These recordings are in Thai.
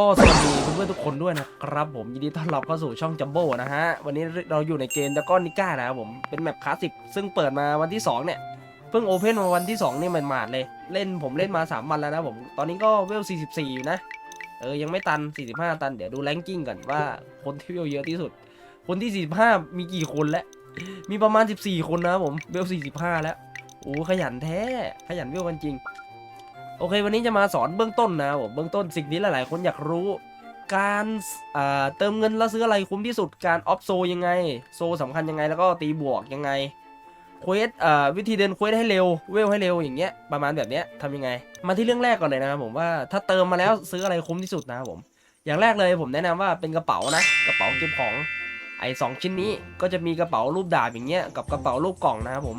ก็สวัสดีเพื่อนๆทุกคนด้วยนะครับผมยินดีต้อนรับเข้าสู่ช่องจัมโบ้นะฮะ วันนี้เราอยู่ในเกมด r ก้อนนิก้านะครับผมเป็นแมปคลาสสิกซึ่งเปิดมาวันที่ 2 เนี่ย เพิ่งโอเพนมาวันที่ 2 นี่มันมาดเลย เล่นผมเล่นมา 3 วันแล้วนะผม ตอนนี้ก็เวล 44 อยู่นะ เออ ยังไม่ตัน 45 ตัน เดี๋ยวดูแรงกิ้งกันว่าคนที่เวลเยอะที่สุด คนที่ 45 มีกี่คนแล้ว มีประมาณ 14 คนนะครับผมเวล 45 แล้วโอ้ขยันแท้ขยันเวลกันจริง โอเค วันนี้จะมาสอนเบื้องต้นนะผมเบื้องต้นสิ่งที่หลาย ๆ คนอยากรู้การเติมเงินแล้วซื้ออะไรคุ้มที่สุดการออฟโซยังไง โซสำคัญยังไงแล้วก็ตีบวกยังไงเควสวิธีเดินเควสให้เร็วเวลให้เร็วอย่างเงี้ยประมาณแบบเนี้ยทำยังไง มาที่เรื่องแรกก่อนเลยนะครับผมว่าถ้าเติมมาแล้วซื้ออะไรคุ้มที่สุดนะครับผม อย่างแรกเลยผมแนะนำว่าเป็นกระเป๋านะกระเป๋าเก็บของไอ้สองชิ้นนี้ก็จะมีกระเป๋ารูปดาบอย่างเงี้ยกับกระเป๋ารูปกล่องนะครับผม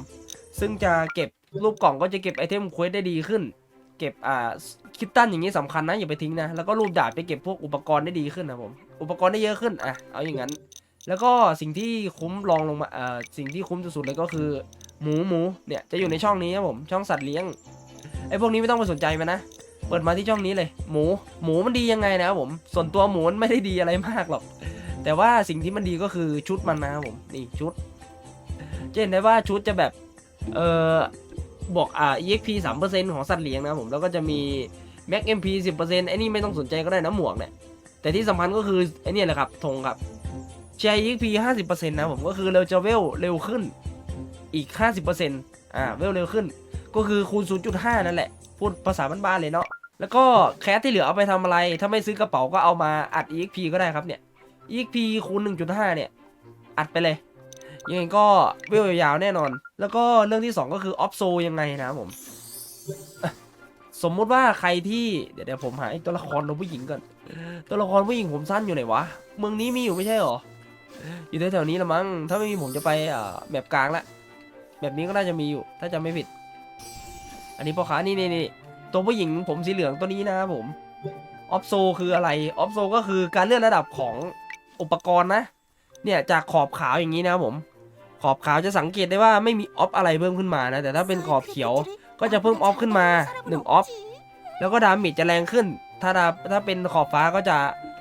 ซึ่งจะเก็บรูปกล่องก็จะเก็บไอเทมเควสได้ดีขึ้น เก็บอ่าคิตตันอย่างนี้สำคัญนะอย่าไปทิ้งนะแล้วก็รูปดาบไปเก็บพวกอุปกรณ์ได้ดีขึ้นนะผมอุปกรณ์ได้เยอะขึ้นอะเอาอย่างนั้น แล้วก็สิ่งที่คุ้มรองลงมาอ่าสิ่งที่คุ้มสุดๆเลยก็คือ หมูหมูเนี่ยจะอยู่ในช่องนี้ครับผมช่องสัตว์เลี้ยงไอ้พวกนี้ไม่ต้องไปสนใจมันนะเปิดมาที่ช่องนี้เลย หมูหมูมันดียังไงนะครับผมส่วนตัวหมูมันไม่ได้ดีอะไรมากหรอกแต่ว่าสิ่งที่มันดีก็คือชุดมันนะครับผมนี่ชุดจะเห็นได้ว่าชุดจะแบบเออ บวกอ่า exp 3%ของสัตว์เลี้ยงนะผมแล้วก็จะมี max mp 10%ไอ้นี่ไม่ต้องสนใจก็ได้นะหมวกเนี่ย แต่ที่สำคัญก็คือไอ้นี่แหละครับธงครับใช้ exp 50%นะผมก็คือเราจะเวลเร็วขึ้นอีก 50%อ่าเวลเร็วขึ้น ก็คือคูณ 0.5 นั่นแหละ พูดภาษาบ้านๆเลยเนาะแล้วก็แคสที่เหลือเอาไปทำอะไร ถ้าไม่ซื้อกระเป๋าก็เอามาอัด exp ก็ได้ครับเนี่ย exp คูณ 1.5 เนี่ย อัดไปเลย ยังไงก็เวลยาวแน่นอน แล้วก็เรื่องที่ 2 ก็คือออฟโซยังไงนะผม สมมุติว่าใครที่เดี๋ยวเดี๋ยวผมหาตัวละครตัวผู้หญิงก่อน ตัวละครผู้หญิงผมสั้นอยู่ไหนวะ เมืองนี้มีอยู่ไม่ใช่หรอ อยู่แถวๆนี้ละมั้ง ถ้าไม่มีผมจะไปแบบกลางละ แบบนี้ก็น่าจะมีอยู่ ถ้าจำไม่ผิด อันนี้พ่อค้านี่นี่นี่ตัวผู้หญิงผมสีเหลืองตัวนี้นะครับผม ออฟโซคืออะไร ออฟโซก็คือการเลื่อนระดับของอุปกรณ์นะ เนี่ยจากขอบขาวอย่างนี้นะครับผม ขอบขาวจะสังเกตได้ว่าไม่มีออฟอะไรเพิ่มขึ้นมานะ แต่ถ้าเป็นขอบเขียวก็จะเพิ่มออฟขึ้นมา1ออฟแล้วก็ดาเมจจะแรงขึ้น ถ้าดาถ้าเป็นขอบฟ้าก็จะ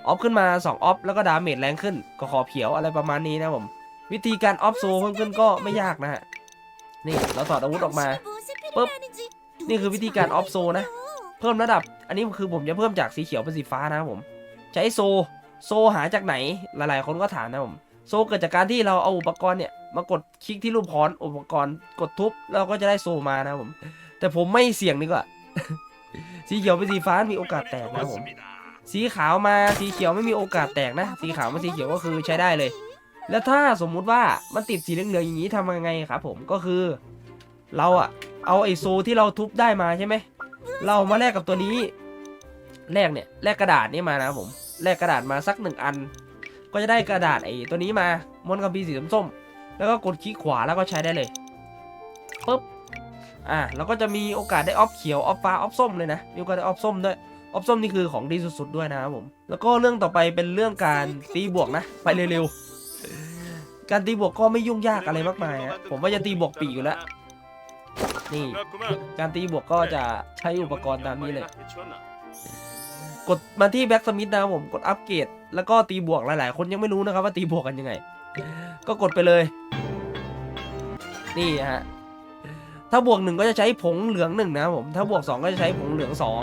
ออฟขึ้นมา2ออฟแล้วก็ดาเมจแรงขึ้นก็ขอบเขียวอะไรประมาณนี้นะผมวิธีการออฟโซเพิ่มขึ้นก็ไม่ยากนะฮะนี่เราถอดอาวุธออกมาปึ๊บนี่คือวิธีการออฟโซนะ เพิ่มระดับ อันนี้คือผมจะเพิ่มจากสีเขียวเป็นสีฟ้านะผม ใช้โซ โซหาจากไหนหลายๆ คนก็ถามนะผม โซเกิดจากการที่เราเอาอุปกรณ์เนี่ย มากดคลิกที่รูปค้อนอุปกรณ์กดทุบเราก็จะได้โซมานะผม แต่ผมไม่เสี่ยงดีกว่า สีเขียวเป็นสีฟ้ามีโอกาสแตกนะผม สีขาวมาสีเขียวไม่มีโอกาสแตกนะ สีขาวมาสีเขียวก็คือใช้ได้เลย แล้วถ้าสมมุติว่ามันติดสีเหลืองๆอย่างนี้ทำยังไงครับผมก็คือ เราอะเอาไอโซที่เราทุบได้มาใช่ไหมเรามาแลกกับตัวนี้แลกเนี่ยแลกกระดาษนี่มานะผมแลกกระดาษมาสักหนึ่งอัน ก็จะได้กระดาษไอตัวนี้มาม้วนคัมภีสีส้ม แล้วก็กดคลิกขวาแล้วก็ใช้ได้เลยปุ๊บอะแล้วก็จะมีโอกาสได้ออฟเขียวออฟฟ้าออฟส้มเลยนะมีโอกาสได้ออฟส้มด้วยออฟส้มนี่คือของดีสุดๆด้วยนะครับผมแล้วก็เรื่องต่อไปเป็นเรื่องการตีบวกนะ ไปเร็วๆการตีบวกก็ไม่ยุ่งยากอะไรมากมายฮะผมว่าจะตีบวกปีกอยู่แล้วนี่ การตีบวกก็จะใช้อุปกรณ์ตามนี้เลย กดมาที่แบ็กสมิธนะครับผมกดอัปเกรดแล้วก็ตีบวกหลายๆ คนยังไม่รู้นะครับว่าตีบวกกันยังไง ก็กดไปเลย นี่ฮะ ถ้าบวกหนึ่งก็จะใช้ผงเหลืองหนึ่งนะผม ถ้าบวกสองก็จะใช้ผงเหลืองสอง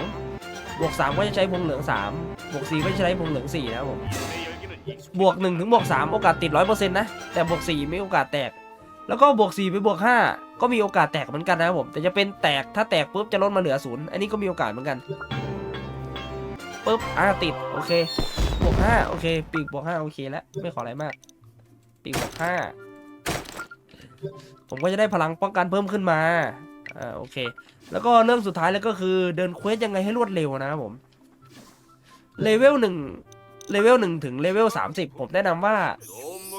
บวกสามก็จะใช้ผงเหลืองสามบวกสี่ก็จะใช้ผงเหลืองสี่นะผม บวกหนึ่งถึงบวกสามโอกาสติดร้อยเปอร์เซ็นต์นะ แต่บวกสี่ไม่โอกาสแตก แล้วก็บวก4ไปบวก5ก็มีโอกาสแตกเหมือนกันนะผม แต่จะเป็นแตก ถ้าแตกปุ๊บจะลดมาเหลือศูนย์อันนี้ก็มีโอกาสเหมือนกันปุ๊บอ่าติด โอเค บวก5โอเค ปีกบวก5โอเคแล้ว ไม่ขออะไรมาก ปีหกบวก5ผมก็จะได้พลังป้องกันเพิ่มขึ้นมา อ่าโอเค แล้วก็เรื่องสุดท้ายแล้วก็คือเดินเควสยังไงให้รวดเร็วนะครับผม เลเวลหนึ่งเลเวลหนึ่งถึงเลเวลสามสิบผมแนะนำว่า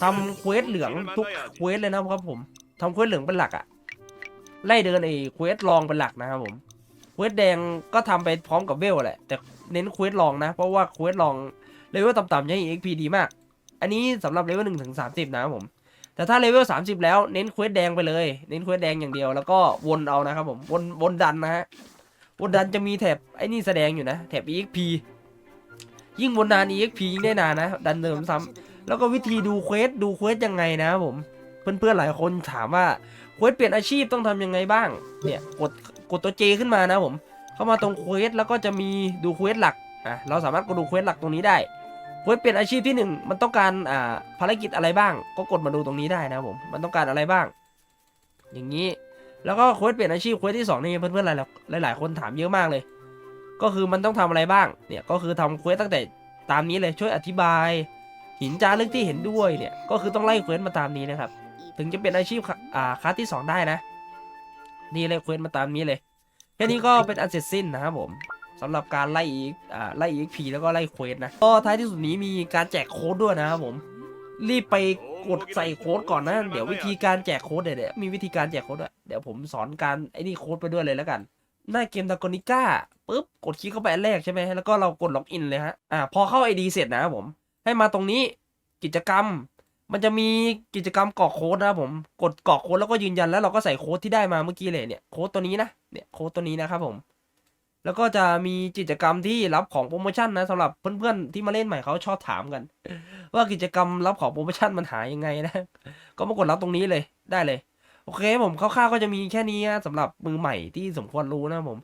ทำเควสเหลืองทุกเควสเลยนะครับผมทำเควสเหลืองเป็นหลักอะไล่เดินไอ้เควสรองเป็นหลักนะครับผมเควสแดงก็ทำไปพร้อมกับเวลแหละ แต่เน้นเควสรองนะ เพราะว่าเควสรองเลเวลต่ำๆจะให้ XP ดีมาก อันนี้สำหรับเลเวลหนึ่งถึงสามสิบนะครับผม แต่ถ้าเลเวลสามสิบแล้วเน้นเควสแดงไปเลย เน้นเควสแดงอย่างเดียว แล้วก็วนเอานะครับผมวนวนดันนะฮะวนดันจะมีแถบไอ้นี่แสดงอยู่นะแถบ EXP ยิ่งบนนาน EXP ยิ่งได้นานนะ ดันเดิมซ้ำแล้วก็วิธีดูเควสดูเควสยังไงนะครับผม เพื่อนๆหลายคนถามว่าเควสเปลี่ยนอาชีพต้องทำยังไงบ้าง เนี่ยกดกดตัว J ขึ้นมานะผม เข้ามาตรงเควสแล้วก็จะมีดูเควสหลักอะเราสามารถกดดูเควสหลักตรงนี้ได้ เควสเปลี่ยนอาชีพที่หนึ่งมันต้องการอ่าภารกิจอะไรบ้าง ก็กดมาดูตรงนี้ได้นะผมมันต้องการอะไรบ้าง อย่างนี้แล้วก็เควสเปลี่ยนอาชีพเควสที่สองนี่เพื่อนๆหลายหลายคนถามเยอะมากเลย ก็คือมันต้องทำอะไรบ้างเนี่ยก็คือทำเควสตั้งแต่ตามนี้เลยช่วยอธิบาย หินจารึกที่เห็นด้วยเนี่ยก็คือต้องไล่เควสมาตามนี้นะครับถึงจะเป็นอาชีพอ่าคลาสที่ 2 ได้นะ นี่เลยเควสมาตามนี้เลยแค่นี้ก็เป็นอันเสร็จสิ้นนะครับผม สำหรับการไล่อีกอ่าไล่อีกพีแล้วก็ไล่เควสนะ ก็ท้ายที่สุดนี้มีการแจกโค้ดด้วยนะครับผม รีบไปกดใส่โค้ดก่อนนะ เดี๋ยววิธีการแจกโค้ดเดี๋ยวเดี๋ยวมีวิธีการแจกโค้ดด้วย เดี๋ยวผมสอนการไอ้นี่โค้ดไปด้วยเลยแล้วกัน หน้าเกมดากอนิก้าปุ๊บกดคลิกเข้าไปอันแรกใช่ไหมแล้วก็เรากดล็อกอินเลยฮะ อ่าพอเข้า ID เสร็จนะครับผม ให้มาตรงนี้กิจกรรม มันจะมีกิจกรรมกรอกโค้ดนะครับผม กดกรอกโค้ดแล้วก็ยืนยันแล้วเราก็ใส่โค้ดที่ได้มาเมื่อกี้เลยเนี่ยโค้ดตัวนี้นะ เนี่ยโค้ดตัวนี้นะครับผม แล้วก็จะมีกิจกรรมที่รับของโปรโมชั่นนะสำหรับเพื่อนๆที่มาเล่นใหม่เขาชอบถามกัน ว่ากิจกรรมรับของโปรโมชั่นมันหายยังไงนะ ก็มากดรับตรงนี้เลยได้เลย โอเคผมคร่าวๆก็จะมีแค่นี้นะสำหรับมือใหม่ที่สมควรรู้นะผม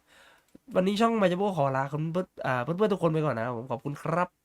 วันนี้ช่องมาจะพูขอลาคุณเพื่อนเพื่อนๆทุกคนไปก่อนนะผมขอบคุณครับ